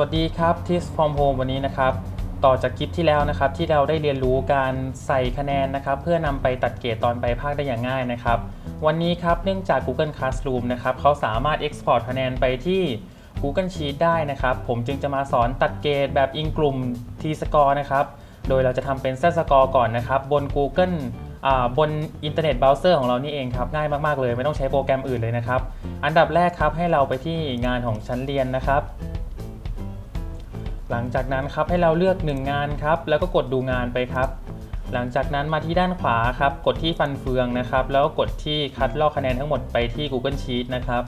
วัสดีครับที่ From Home วันนี้นะครับ ต่อจากคลิปที่แล้วนะครับ ที่เราได้เรียนรู้การใส่คะแนนนะครับ เพื่อนำไปตัดเกรดตอนไปภาคได้อย่างง่ายนะครับ วันนี้ครับเนื่องจาก Google Classroom นะครับเขาสามารถ Export คะแนนไปที่ Google Sheet ได้นะครับ ผมจึงจะมาสอนตัดเกรดแบบอิงกลุ่ม T-Score นะครับ โดยเราจะทำเป็น Z Score ก่อนนะครับ บน Google บนอินเทอร์เน็ตเบราว์เซอร์ของเรานี่เองครับ ง่ายมาก ๆ เลย ไม่ต้องใช้โปรแกรมอื่นเลยนะครับ อันดับแรกครับให้เราไปที่งานของชั้นเรียนนะครับ หลังจากนั้นครับให้เราเลือก 1 งานครับ แล้วก็กดดูงานไปครับ หลังจากนั้นมาที่ด้านขวาครับ กดที่ฟันเฟืองนะครับ แล้วก็กดที่คัดลอกคะแนนทั้งหมดไปที่ Google Sheet นะครับ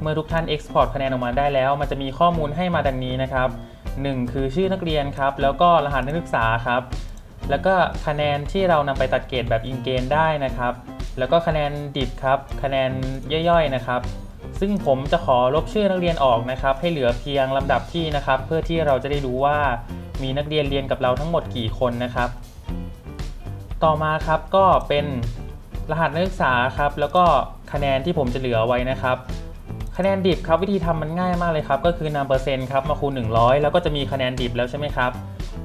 เมื่อทุกท่าน Export คะแนนออกมาได้แล้ว มันจะมีข้อมูลให้มาดังนี้นะครับ 1 คือชื่อนักเรียนครับ แล้วก็รหัสนักศึกษาครับ แล้วก็คะแนนที่เรานำไปตัดเกรดแบบอินเกณฑ์ได้นะครับ แล้วก็คะแนนดิบครับ คะแนนย่อยๆนะครับ ซึ่งผมจะขอลบชื่อนักเรียนออกนะครับ ให้เหลือเพียงลำดับที่นะครับ เพื่อที่เราจะได้รู้ว่ามีนักเรียนเรียนกับเราทั้งหมดกี่คนนะครับ ต่อมาครับก็เป็นรหัสนักศึกษาครับ แล้วก็คะแนนที่ผมจะเหลือไว้นะครับ คะแนนดิบครับวิธีทำมันง่ายมากเลยครับ ก็คือนำเปอร์เซ็นต์ครับมาคูณ 100 แล้วก็จะมีคะแนนดิบแล้วใช่ไหมครับ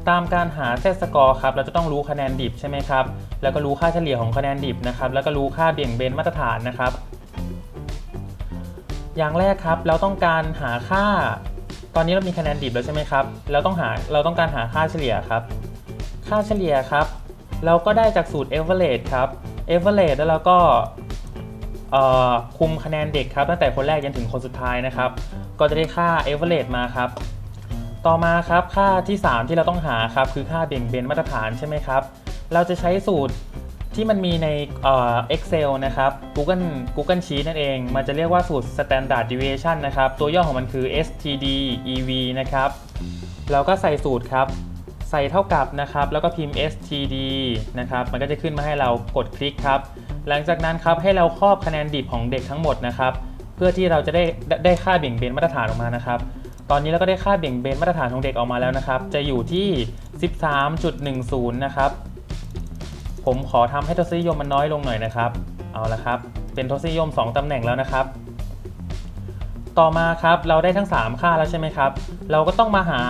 ตามการหาเซตสกอร์ครับเราจะต้องรู้คะแนนดิบใช่ไหมครับแล้วก็รู้ค่าเฉลี่ยของคะแนนดิบนะครับแล้วก็รู้ค่าเบี่ยงเบนมาตรฐานนะครับ อย่างแรกครับเราต้องการหาค่า ตอนนี้เรามีคะแนนดิบแล้วใช่ไหมครับ เราต้องหาเราต้องการหาค่าเฉลี่ยครับ ค่าเฉลี่ยครับ เราก็ได้จากสูตร average ครับ average แล้วเราก็คุมคะแนนเด็กครับตั้งแต่คนแรกจนถึงคนสุดท้ายนะครับ ก็จะได้ค่า average มาครับ ต่อมาครับค่าที่ 3 ที่เราต้องหาครับคือค่าเบี่ยงเบนมาตรฐานใช่ไหมครับ เราจะใช้สูตร ที่มันมีในเอ่อ Excel นะครับ Google Google Sheet นั่นเอง มันจะเรียกว่าสูตร Standard Deviation นะครับ ตัวย่อของมันคือ STD EV นะครับเราก็ใส่สูตรครับ ใส่เท่ากับนะครับ แล้วก็พิมพ์ std นะครับ มันก็จะขึ้นมาให้เรากดคลิกครับ หลังจากนั้นครับให้เราครอบคะแนนดิบของเด็กทั้งหมดนะครับ เพื่อที่เราจะได้ได้ได้ค่าเบี่ยงเบนมาตรฐานออกมานะครับ ตอนนี้เราก็ได้ค่าเบี่ยงเบนมาตรฐานของเด็กออกมาแล้วนะครับ จะอยู่ที่ 13.10 นะครับ ผมขอทำให้ทศนิยมมันน้อยลงหน่อยนะครับ เอาละครับ เป็นทศนิยม 2ตำแหน่งแล้วนะครับ ต่อมาครับเราได้ทั้ง 3 ค่าแล้วใช่ไหมครับ เราก็ต้องมาหา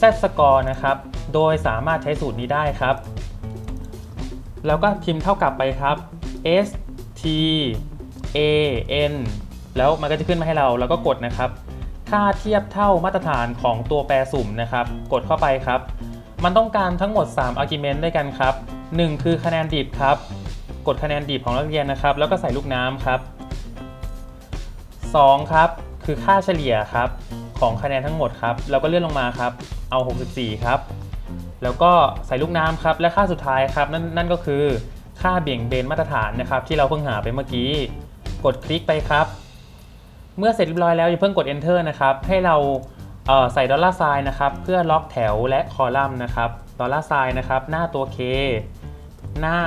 z score นะครับ โดยสามารถใช้สูตรนี้ได้ครับ แล้วก็พิมพ์เท่ากับไปครับ s t a n แล้วมันก็จะขึ้นมาให้เรา แล้วก็กดนะครับ ค่าเทียบเท่ามาตรฐานของตัวแปรสุ่มนะครับ กดเข้าไปครับ มันต้องการทั้งหมด 3 argument ด้วยกันครับ 1 คือคะแนนดิบครับ กดคะแนนดิบของนักเรียนนะครับ แล้วก็ใส่ลูกน้ำครับ 2 ครับ คือค่าเฉลี่ยครับ ของคะแนนทั้งหมดครับเราก็เลื่อนลงมาครับ เอา 64 ครับ แล้วก็ใส่ลูกน้ำครับ และค่าสุดท้ายครับ นั่นนั่นก็คือค่าเบี่ยงเบนมาตรฐานนะครับ ที่เราเพิ่งหาไปเมื่อกี้ กดคลิกไปครับ เมื่อเสร็จเรียบร้อยแล้วอย่าเพิ่งกด enter นะครับ ให้เราเใส่ดอลลาร์ไซน์นะครับ เพื่อล็อกแถวและคอลัมน์นะครับดอลลาร์ไซน์นะครับ หน้าตัว K หน้า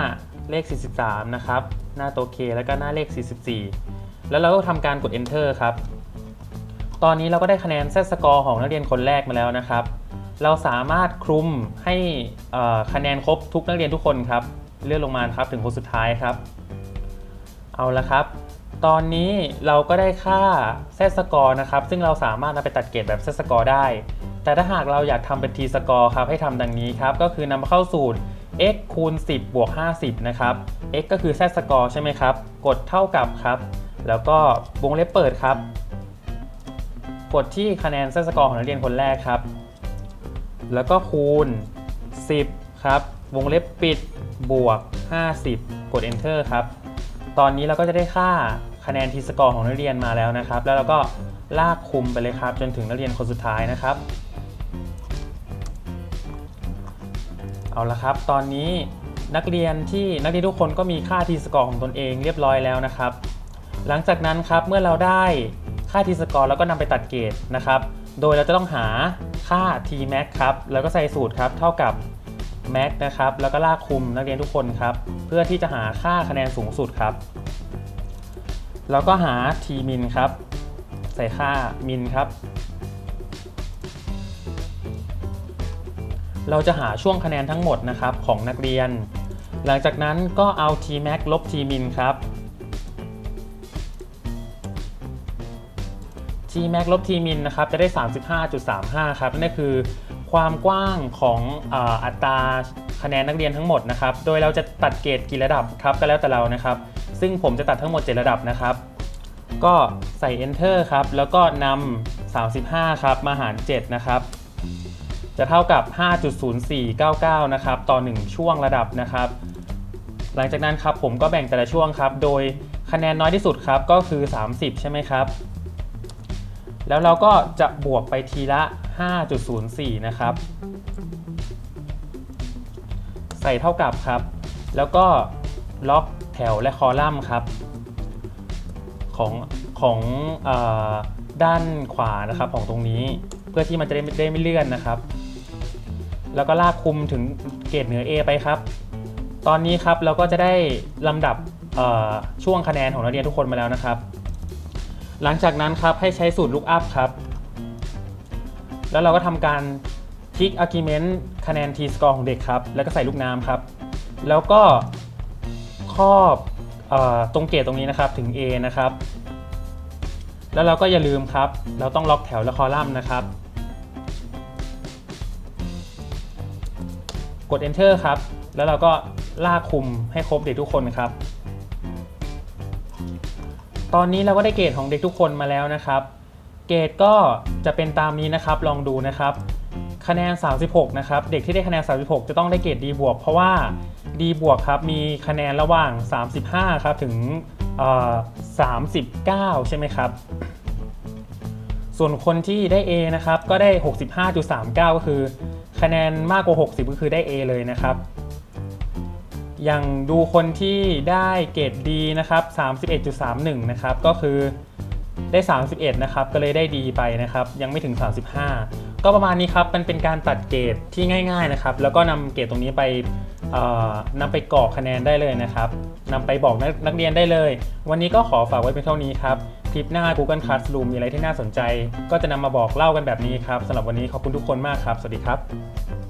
เลข 43 นะครับ หน้าตัว K แล้วก็หน้าเลข 44 แล้วเราก็ทำการกด enter ครับ ตอนนี้เราก็ได้คะแนน Z score ของนักเรียนคนแรกมาแล้วนะครับ เราสามารถคลุมให้คะแนนครบทุกนักเรียนทุกคนครับ เลื่อนลงมาครับถึงคนสุดท้ายครับ เอาละครับ ตอนนี้เราก็ได้ค่า Z score นะครับ ซึ่งเราสามารถนำไปตัดเกรดแบบ Z score ได้ แต่ถ้าหากเราอยากทำเป็น T score ครับให้ทำดังนี้ครับ ก็คือนำมาเข้าสูตร x คูณ 10 บวก 50 นะครับ x ก็คือ Z score ใช่ไหมครับ กดเท่ากับครับ แล้วก็วงเล็บเปิดครับ กดที่คะแนน Z score ของนักเรียนคนแรกครับ แล้วก็คูณ 10 ครับ วงเล็บปิด บวก 50 กด enter ครับ ตอนนี้เราก็จะได้ค่าคะแนนทีสกอร์ของนักเรียนมาแล้วนะครับ แล้วเราก็ลากคุมไปเลยครับ จนถึงนักเรียนคนสุดท้ายนะครับ เอาละครับ ตอนนี้นักเรียนที่นักเรียนทุกคนก็มีค่าทีสกอร์ของตนเองเรียบร้อยแล้วนะครับ หลังจากนั้นครับเมื่อเราได้ค่าทีสกอร์แล้วก็นำไปตัดเกรดนะครับ โดยเราจะต้องหาค่า t max ครับ แล้วก็ใส่สูตรครับ เท่ากับ max นะครับ แล้วก็ลากคุมนักเรียนทุกคนครับ เพื่อที่จะหาค่าคะแนนสูงสุดครับ แล้วก็หา t min ครับ ใส่ค่า min ครับ เราจะหาช่วงคะแนนทั้งหมดนะครับของนักเรียน หลังจากนั้นก็เอา t max ลบ t min ครับ Tmax ลบ Tmin นะครับจะได้ 35.35 ครับนั่นก็คือความกว้างของอ,อัตราคะแนนนักเรียนทั้งหมดนะครับ โดยเราจะตัดเกรดกี่ระดับครับก็แล้วแต่เรานะครับ ซึ่งผมจะตัดทั้งหมด 7 ระดับนะครับ ก็ใส่ enter ครับ แล้วก็นำ35 ครับ มาหาร 7 นะครับ จะเท่ากับ 5.0499 นะครับ ต่อ 1 ช่วงระดับนะครับ หลังจากนั้นครับผมก็แบ่งแต่ละช่วงครับ โดยคะแนนน้อยที่สุดครับก็คือ 30 ใช่ไหมครับ แล้วเราก็จะบวกไปทีละ 5.04 นะครับ ใส่เท่ากับครับ แล้วก็ล็อกแถวและคอลัมน์ครับ ของของออด้านขวานะครับของตรงนี้ เพื่อที่มันจะได้ไม่ได้ไม่เลื่อนนะครับ แล้วก็ลากคุมถึงเกรดเหนือ A ไปครับ ตอนนี้ครับเราก็จะได้ลำดับช่วงคะแนนของนักเรียนทุกคนมาแล้วนะครับ หลังจากนั้นครับให้ใช้สูตร lookup ครับ แล้วเราก็ทำการคลิก argument คะแนน t score ของเด็กครับ แล้วก็ใส่ลูกน้ำครับ แล้วก็ครอบอตรงเกรดตรงนี้นะครับถึง A นะครับ แล้วเราก็อย่าลืมครับ เราต้องล็อกแถวและคอลัมน์นะครับ กด enter ครับ แล้วเราก็ลากคุมให้ครบเด็กทุกคนครับ ตอนนี้เราก็ได้เกรดของเด็กทุกคนมาแล้วนะครับ เกรดก็จะเป็นตามนี้นะครับ ลองดูนะครับ คะแนน 36 นะครับ เด็กที่ได้คะแนน 36 จะต้องได้เกรด D บวกเพราะว่า D บวกครับ มีคะแนนระหว่าง 35 ครับ ถึง39 ใช่ไหมครับ ส่วนคนที่ได้ A นะครับ ก็ได้ 65.39 ก็คือ คะแนนมากกว่า 60 ก็คือได้ A เลยนะครับ อย่างดูคนที่ได้เกรดดีนะครับ 31.31 นะครับ ก็คือได้ 31 นะครับ ก็เลยได้ดีไปนะครับ ยังไม่ถึง 35 ก็ประมาณนี้ครับ มันเป็นการตัดเกรดที่ง่าย ๆ นะครับ แล้วก็นำเกรดตรงนี้ไป นำไปกรอกคะแนนได้เลยนะครับนำไปบอกนักนักเรียนได้เลย วันนี้ก็ขอฝากไว้เพียงเท่านี้ครับคลิปหน้า Google Classroom มีอะไรที่น่าสนใจ ก็จะนำมาบอกเล่ากันแบบนี้ครับสำหรับวันนี้ขอบคุณทุกคนมากครับ สวัสดีครับ